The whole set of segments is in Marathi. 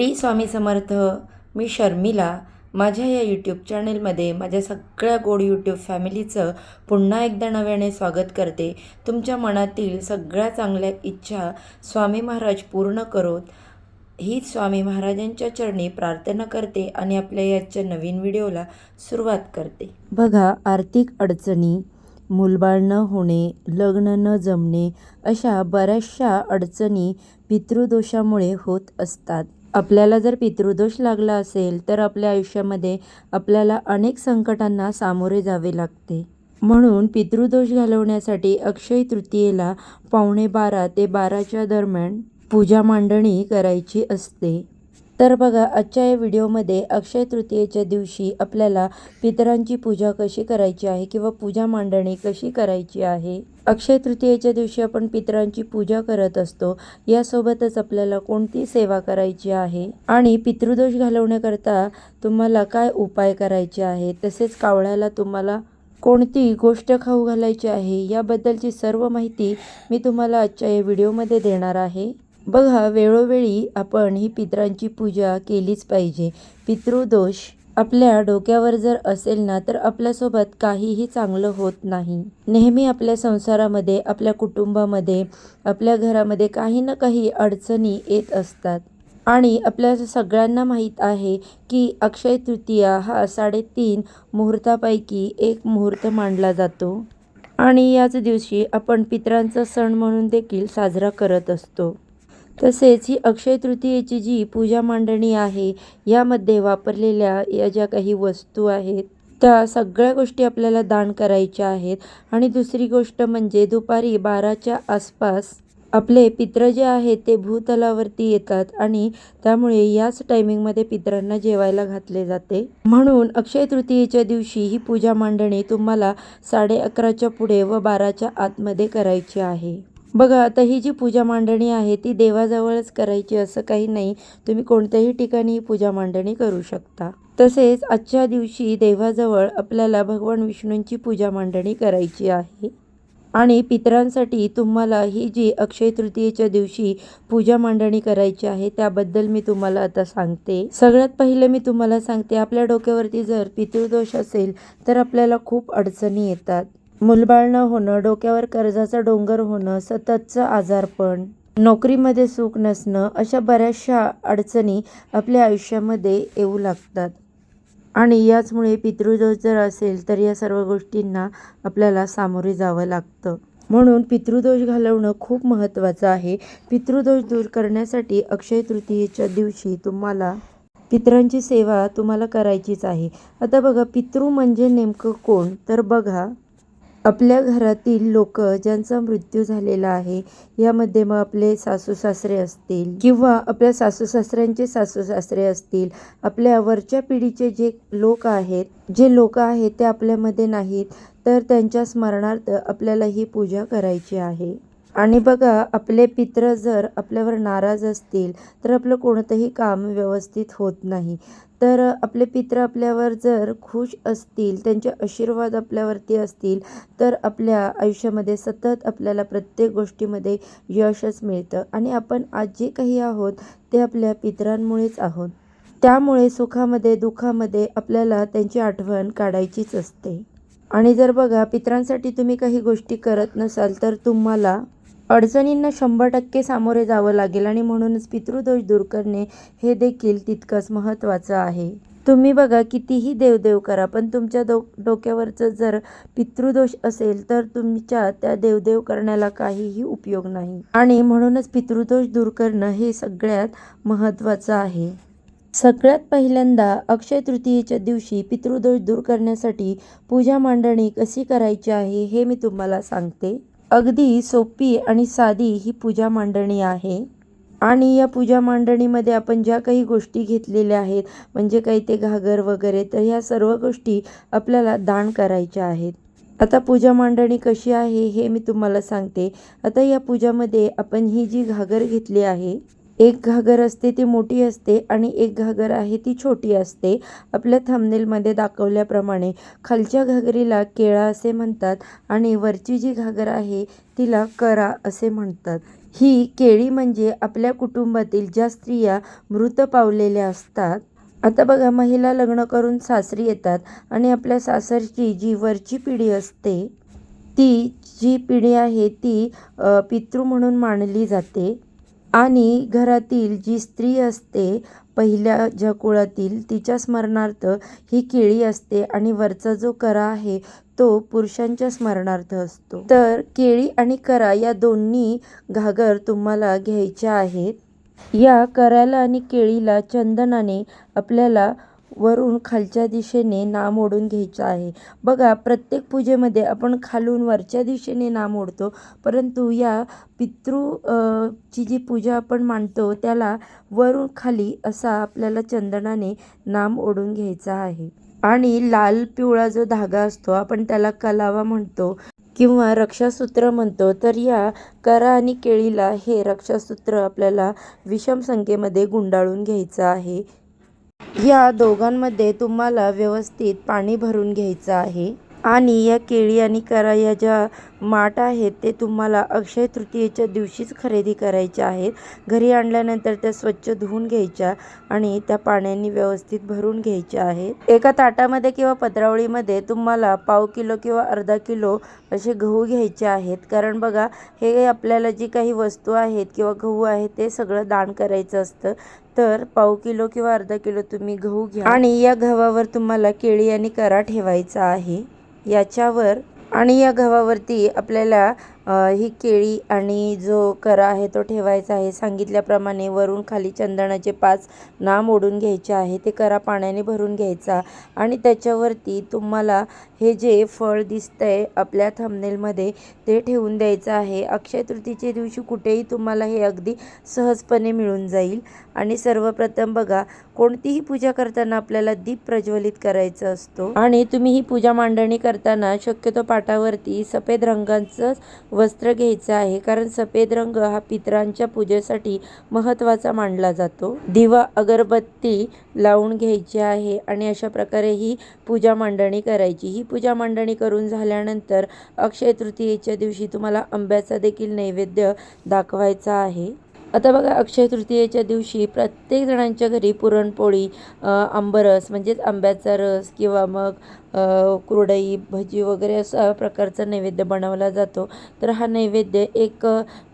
टी स्वामी समर्थ मी शर्मिला. माझ्या या यूट्यूब चॅनेलमध्ये माझ्या सगळ्या गोड यूट्यूब फॅमिलीचं पुन्हा एकदा नव्याने स्वागत करते. तुमच्या मनातील सगळ्या चांगल्या इच्छा स्वामी महाराज पूर्ण करोत. हीच स्वामी महाराजांच्या चरणी प्रार्थना करते आणि आपल्या याच्या नवीन व्हिडिओला सुरुवात करते. बघा आर्थिक अडचणी मूलबाळ न होणे लग्न न जमणे अशा बऱ्याचशा अडचणी पितृदोषामुळे होत असतात. आपल्याला जर पितृदोष लागला असेल तर आपल्या आयुष्यामध्ये आपल्याला अनेक संकटांना सामोरे जावे लागते. म्हणून पितृदोष घालवण्यासाठी अक्षय तृतीयेला पावणे बारा ते बाराच्या दरम्यान पूजा मांडणी करायची असते. तर बघा आजच्या या व्हिडिओमध्ये अक्षय तृतीयेच्या दिवशी आपल्याला पितरांची पूजा कशी करायची आहे किंवा पूजा मांडणी कशी करायची आहे? अक्षय तृतीयेच्या दिवशी आपण पितरांची पूजा करत असतो. यासोबतच आपल्याला कोणती सेवा करायची आहे? आणि पितृदोष घालवण्याकरता तुम्हाला काय उपाय करायचे आहे तसेच कावळ्याला तुम्हाला कोणती गोष्ट खाऊ घालायची आहे? याबद्दलची सर्व माहिती मी तुम्हाला आजच्या या व्हिडिओमध्ये देणार आहे. बघा वेळोवेळी आपण ही पितरांची पूजा केलीच पाहिजे. पितृदोष आपल्या डोक्यावर जर असेल ना तर आपल्यासोबत काहीही चांगलं होत नाही. नेहमी आपल्या संसारामध्ये आपल्या कुटुंबामध्ये आपल्या घरामध्ये काही ना काही अडचणी येत असतात. आणि आपल्या सगळ्यांना माहीत आहे की अक्षय तृतीया हा साडेतीन मुहूर्तापैकी एक मुहूर्त मानला जातो. आणि याच दिवशी आपण पितरांचा सण म्हणून देखील साजरा करत असतो. तसेच ही अक्षय तृतीयेची जी पूजा मांडणी आहे यामध्ये वापरलेल्या या ज्या काही वस्तू आहेत त्या सगळ्या गोष्टी आपल्याला दान करायच्या आहेत. आणि दुसरी गोष्ट म्हणजे दुपारी बाराच्या आसपास आपले पित्र जे आहेत ते भूतलावरती येतात आणि त्यामुळे याच टायमिंगमध्ये पितरांना जेवायला घातले जाते. म्हणून अक्षय तृतीयेच्या दिवशी ही पूजा मांडणी तुम्हाला साडे अकराच्या पुढे व बाराच्या आतमध्ये करायची आहे. बघा आता ही जी पूजा मांडणी आहे ती देवाजवळच करायची असं काही नाही. तुम्ही कोणत्याही ठिकाणी ही पूजा मांडणी करू शकता. तसेच आजच्या दिवशी देवाजवळ आपल्याला भगवान विष्णूंची पूजा मांडणी करायची आहे. आणि पितरांसाठी तुम्हाला ही जी अक्षय तृतीयेच्या दिवशी पूजा मांडणी करायची आहे त्याबद्दल मी तुम्हाला आता सांगते. सगळ्यात पहिले मी तुम्हाला सांगते आपल्या डोक्यावरती जर पितृदोष असेल तर आपल्याला खूप अडचणी येतात. मुलबाळ न होणं डोक्यावर कर्जाचा डोंगर होणं सततचं आजारपण नोकरीमध्ये सुख नसणं अशा बऱ्याचशा अडचणी आपल्या आयुष्यामध्ये येऊ लागतात. आणि याचमुळे पितृदोष जर असेल तर या सर्व गोष्टींना आपल्याला सामोरे जावं लागतं. म्हणून पितृदोष घालवणं खूप महत्त्वाचं आहे. पितृदोष दूर करण्यासाठी अक्षय तृतीयेच्या दिवशी तुम्हाला पितरांची सेवा तुम्हाला करायचीच आहे. आता बघा पितृ म्हणजे नेमकं कोण? तर बघा आपल्या घरातील लोक ज्यांचा मृत्यू झालेला आहे यामध्ये मग आपले सासू सासरे असतील किंवा आपल्या सासू सासऱ्यांचे सासू सासरे असतील आपल्या वरच्या पिढीचे जे लोक आहेत जे लोक आहेत ते आपल्यामध्ये नाहीत तर त्यांच्या स्मरणार्थ आपल्याला ही पूजा करायची आहे. आणि बघा आपले पित्र जर आपल्यावर नाराज असतील तर आपलं कोणतंही काम व्यवस्थित होत नाही. तर आपले पित्र आपल्यावर जर खुश असतील त्यांचे आशीर्वाद आपल्यावरती असतील तर आपल्या आयुष्यामध्ये सतत आपल्याला प्रत्येक गोष्टीमध्ये यशच मिळतं. आणि आपण आज जे काही आहोत ते आपल्या पितरांमुळेच आहोत. त्यामुळे सुखामध्ये दुःखामध्ये आपल्याला त्यांची आठवण काढायचीच असते. आणि जर बघा पित्रांसाठी तुम्ही काही गोष्टी करत नसाल तर तुम्हाला अडचणींना शंभर टक्के सामोरे जावं लागेल आणि म्हणूनच पितृदोष दूर करणे हे देखील तितकंच महत्त्वाचं आहे. तुम्ही बघा कितीही देवदेव करा पण तुमच्या डो डोक्यावरचं जर पितृदोष असेल तर तुमच्या त्या देवदेव करण्याला काहीही उपयोग नाही. आणि म्हणूनच पितृदोष दूर करणं हे सगळ्यात महत्त्वाचं आहे. सगळ्यात पहिल्यांदा अक्षय तृतीयेच्या दिवशी पितृदोष दूर करण्यासाठी पूजा मांडणी कशी करायची आहे हे मी तुम्हाला सांगते. अगदी सोपी आणि साधी ही पूजा मांडणी आहे. आणि या पूजा मांडणीमध्ये आपण ज्या काही गोष्टी घेतलेल्या आहेत म्हणजे काही ते घागर वगैरे तर ह्या सर्व गोष्टी आपल्याला दान करायच्या आहेत. आता पूजा मांडणी कशी आहे हे मी तुम्हाला सांगते. आता या पूजामध्ये आपण ही जी घागर घेतली आहे एक घागर असते ती मोठी असते आणि एक घागर आहे ती छोटी असते. आपल्या थंबनेलमध्ये दाखवल्याप्रमाणे खालच्या घागरीला केळा असे म्हणतात आणि वरची जी घागर आहे तिला करा असे म्हणतात. ही केळी म्हणजे आपल्या कुटुंबातील ज्या स्त्रिया मृत पावलेल्या असतात. आता बघा महिला लग्न करून सासरी येतात आणि आपल्या सासरची जी वरची पिढी असते ती जी पिढी आहे ती पितृ म्हणून मानली जाते. आणि घरातील जी स्त्री असते पहिल्या ज्या कुळातील तिच्या स्मरणार्थ ही केळी असते आणि वरचा जो करा आहे तो पुरुषांच्या स्मरणार्थ असतो. तर केळी आणि करा या दोन्ही घागर तुम्हाला घ्यायच्या आहेत. या कराला आणि केळीला चंदनाने आपल्याला वरून खालच्या दिशेने नाम ओढून घ्यायचं आहे. बघा प्रत्येक पूजेमध्ये आपण खालून वरच्या दिशेने नाम ओढतो परंतु या पितृ ची जी पूजा आपण मांडतो त्याला वरून खाली असा आपल्याला चंदनाने नाम ओढून घ्यायचा आहे. आणि लाल पिवळा जो धागा असतो आपण त्याला कलावा म्हणतो किंवा रक्षासूत्र म्हणतो. तर या करा आणि केळीला हे रक्षासूत्र आपल्याला विषम संख्येमध्ये गुंडाळून घ्यायचं आहे. या दोघांमध्ये तुम्हाला व्यवस्थित पाणी भरून घ्यायचं आहे. आणि या केळी आणि करा या ज्या माठ आहेत ते तुम्हाला अक्षय तृतीयेच्या दिवशीच खरेदी करायच्या आहेत. घरी आणल्यानंतर त्या स्वच्छ धुवून घ्यायच्या आणि त्या पाण्याने व्यवस्थित भरून घ्यायच्या आहेत. एका ताटामध्ये किंवा पत्रावळीमध्ये तुम्हाला पाव किलो किंवा अर्धा किलो असे गहू घ्यायचे आहेत. कारण बघा हे आपल्याला जी काही वस्तू आहेत किंवा गहू आहेत ते सगळं दान करायचं असतं. तर पाव किलो किंवा अर्धा किलो तुम्ही गहू घ्या. आणि या गव्हावर तुम्हाला केळी आणि करा ठेवायचा आहे. याच्यावर आणि या गव्हावरती आपल्याला ही केळी आणि जो करा आहे तो ठेवायचा आहे. सांगितल्याप्रमाणे वरून खाली चंदनाचे पाच नाम ओढून घ्यायचे आहे. ते करा पाण्याने भरून घ्यायचा. आणि त्याच्यावरती तुम्हाला हे जे फळ दिसतंय आपल्या थंबनेलमध्ये ते ठेवून द्यायचं आहे. अक्षय तृतीयेच्या दिवशी कुठेही तुम्हाला हे अगदी सहजपणे मिळून जाईल. आणि सर्वप्रथम बघा कोणतीही पूजा करताना आपल्याला दीप प्रज्वलित करायचं असतो. आणि तुम्ही ही पूजा मांडणी करताना शक्यतो पाटावरती सफेद रंगांचं वस्त्र घ्यायचं आहे कारण सफेद रंग हा पितरांच्या पूजेसाठी महत्त्वाचा मानला जातो. दिवा अगरबत्ती लावून घ्यायची आहे आणि अशा प्रकारे ही पूजा मांडणी करायची. ही पूजा मांडणी करून झाल्यानंतर अक्षय तृतीयेच्या दिवशी तुम्हाला आंब्याचा देखील नैवेद्य दाखवायचा आहे. आता बघा अक्षय तृतीयेच्या दिवशी प्रत्येक जणांच्या घरी पुरणपोळी आंबरस म्हणजेच आंब्याचा रस किंवा मग कुरडई भजी वगैरे असा प्रकारचा नैवेद्य बनवला जातो. तर हा नैवेद्य एक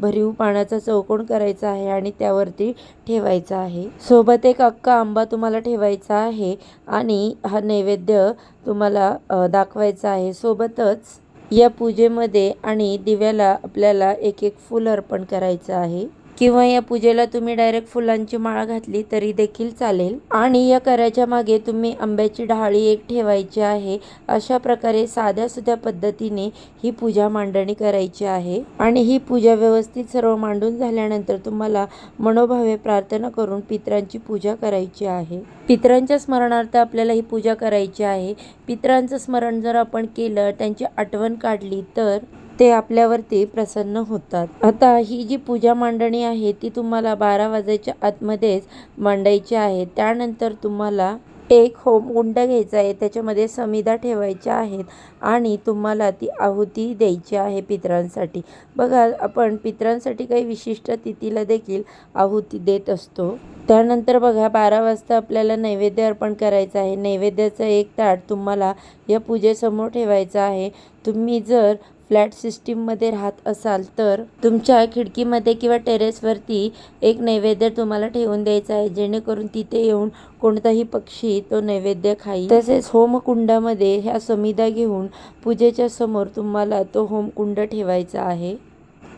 भरीव पाण्याचा चौकोन करायचा आहे आणि त्यावरती ठेवायचा आहे. सोबत एक अख्खा आंबा तुम्हाला ठेवायचा आहे आणि हा नैवेद्य तुम्हाला दाखवायचा आहे. सोबतच या पूजेमध्ये आणि दिव्याला आपल्याला एक एक फूल अर्पण करायचं आहे. किंवा या पूजेला तुम्ही डायरेक्ट फुलांची माळ घातली तरी देखील चालेल. आणि या कराच्या मागे तुम्ही आंब्याची डहाळी एक ठेवायची आहे. अशा प्रकारे साध्या सुध्या पद्धतीने ही पूजा मांडणी करायची आहे. आणि ही पूजा व्यवस्थित सर्व मांडून झाल्यानंतर तुम्हाला मनोभावे प्रार्थना करून पितरांची पूजा करायची आहे. पित्रांच्या स्मरणार्थ आपल्याला ही पूजा करायची आहे. पितरांचं स्मरण जर आपण केलं त्यांची आठवण काढली तर ते आपल्यावरती प्रसन्न होतात. आता ही जी पूजा मांडणी आहे ती तुम्हाला बारा वाजायच्या आतमध्येच मांडायची आहे. त्यानंतर तुम्हाला एक होम गुंड घ्यायचा आहे त्याच्यामध्ये समिधा ठेवायच्या आहेत आणि तुम्हाला ती आहुती द्यायची आहे पितरांसाठी. बघा आपण पितरांसाठी काही विशिष्ट तिथीला देखील आहुती देत असतो. त्यानंतर बघा बारा वाजता आपल्याला नैवेद्य अर्पण करायचं आहे. नैवेद्याचा एक ताट तुम्हाला या पूजेसमोर ठेवायचं आहे. तुम्ही जर फ्लॅट सिस्टीममध्ये राहत असाल तर तुमच्या खिडकीमध्ये किंवा टेरेसवरती एक नैवेद्य तुम्हाला ठेवून द्यायचा आहे जेणेकरून तिथे येऊन कोणताही पक्षी तो नैवेद्य खाईल. तसेच होमकुंडामध्ये ह्या समिधा घेऊन पूजेच्या समोर तुम्हाला तो होमकुंड ठेवायचा आहे.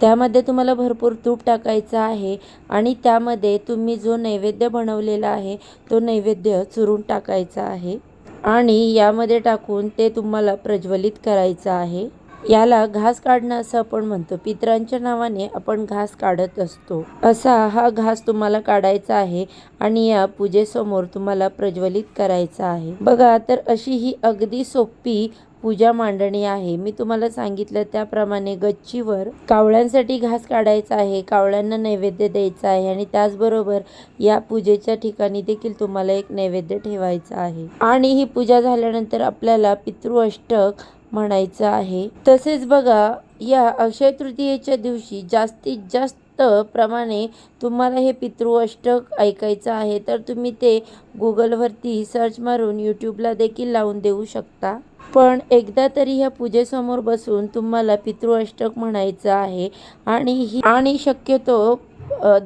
त्यामध्ये तुम्हाला भरपूर तूप टाकायचं आहे आणि त्यामध्ये तुम्ही जो नैवेद्य बनवलेला आहे तो नैवेद्य चुरून टाकायचा आहे आणि यामध्ये टाकून ते तुम्हाला प्रज्वलित करायचं आहे. याला घास काढणं असं आपण म्हणतो. पितरांच्या नावाने आपण घास काढत असतो. असा हा घास तुम्हाला काढायचा आहे आणि या पूजेसमोर तुम्हाला प्रज्वलित करायचा आहे. बघा तर अशी ही अगदी सोपी पूजा मांडणी आहे. मी तुम्हाला सांगितलं त्याप्रमाणे गच्चीवर कावळ्यांसाठी घास काढायचा आहे कावळ्यांना नैवेद्य द्यायचा आहे आणि त्याचबरोबर या पूजेच्या ठिकाणी देखील तुम्हाला एक नैवेद्य ठेवायचा आहे. आणि ही पूजा झाल्यानंतर आपल्याला पितृअष्टक म्हणायचं आहे. तसेच बघा या अक्षय तृतीयेच्या दिवशी जास्तीत जास्त प्रमाणे तुम्हाला हे पितृअष्टक ऐकायचं आहे तर तुम्ही ते गुगलवरती सर्च मारून यूट्यूबला देखील लावून देऊ शकता. पण एकदा तरी ह्या पूजेसमोर बसून तुम्हाला पितृअष्टक म्हणायचं आहे आणि ही आणि शक्यतो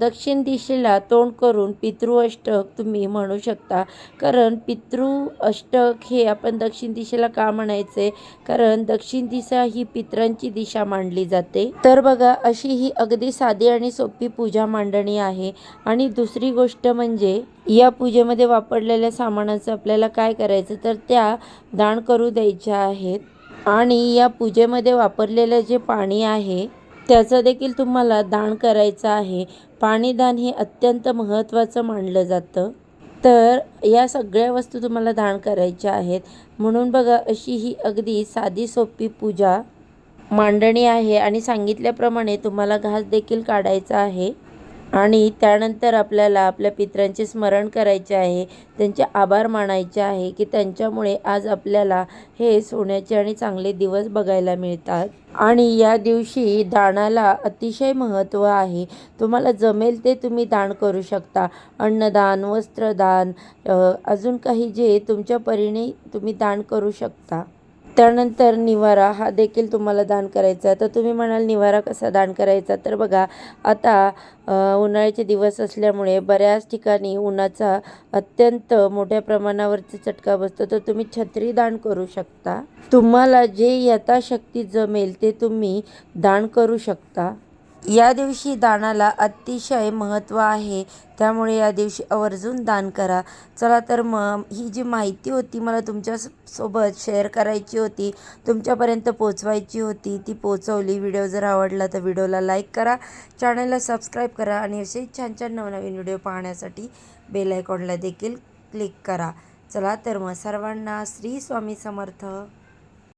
दक्षिण दिशेला तोंड करून पितृअष्टक तुम्ही म्हणू शकता. कारण पितृ अष्टक हे आपण दक्षिण दिशेला का म्हणायचे? कारण दक्षिण दिशा ही पितरांची दिशा मांडली जाते. तर बघा अशी ही अगदी साधी आणि सोपी पूजा मांडणी आहे. आणि दुसरी गोष्ट म्हणजे या पूजेमध्ये वापरलेल्या सामानाचं आपल्याला काय करायचं? तर त्या दान करू द्यायच्या आहेत. आणि या पूजेमध्ये वापरलेलं जे पाणी आहे त्याचं देखील तुम्हाला दान करायचं आहे. पाणीदान हे अत्यंत महत्त्वाचं मानलं जातं. तर या सगळ्या वस्तू तुम्हाला दान करायच्या आहेत. म्हणून बघा अशी ही अगदी साधी सोपी पूजा मांडणी आहे आणि सांगितल्याप्रमाणे तुम्हाला घास देखील काढायचा आहे. आणि त्यानंतर आपल्याला आपल्या पितरांचे स्मरण करायचे आहे त्यांचे आभार मानायचे आहे की त्यांच्यामुळे आज आपल्याला हे सोन्याचे आणि चांगले दिवस बघायला मिळतात. आणि या दिवशी दानाला अतिशय महत्त्व आहे. तुम्हाला जमेल ते तुम्ही दान करू शकता. अन्नदान वस्त्रदान अजून काही जे तुमच्या परीने तुम्ही दान करू शकता. त्यानंतर निवारा हा देखील तुम्हाला दान करायचा तर तुम्ही म्हणाल निवारा कसा दान करायचा? तर बघा आता उन्हाळ्याचे दिवस असल्यामुळे बऱ्याच ठिकाणी उन्हाचा अत्यंत मोठ्या प्रमाणावरचा चटका बसतो. तर तुम्ही छत्री दान करू शकता. तुम्हाला जे यथाशक्ती जमेल ते तुम्ही दान करू शकता. या दिवशी दानाला अतिशय महत्त्व आहे. त्यामुळे या दिवशी आवर्जून दान करा. चला तर मग ही जी माहिती होती मला तुमच्या स- सोबत शेअर करायची होती तुमच्यापर्यंत पोचवायची होती ती पोचवली व्हिडिओ जर आवडला तर व्हिडिओला लाईक करा. चॅनलला सबस्क्राईब करा आणि असे छान छान नवनवीन व्हिडिओ पाहण्यासाठी बेल आयकॉनला देखील क्लिक करा. चला तर मग सर्वांना श्री स्वामी समर्थ.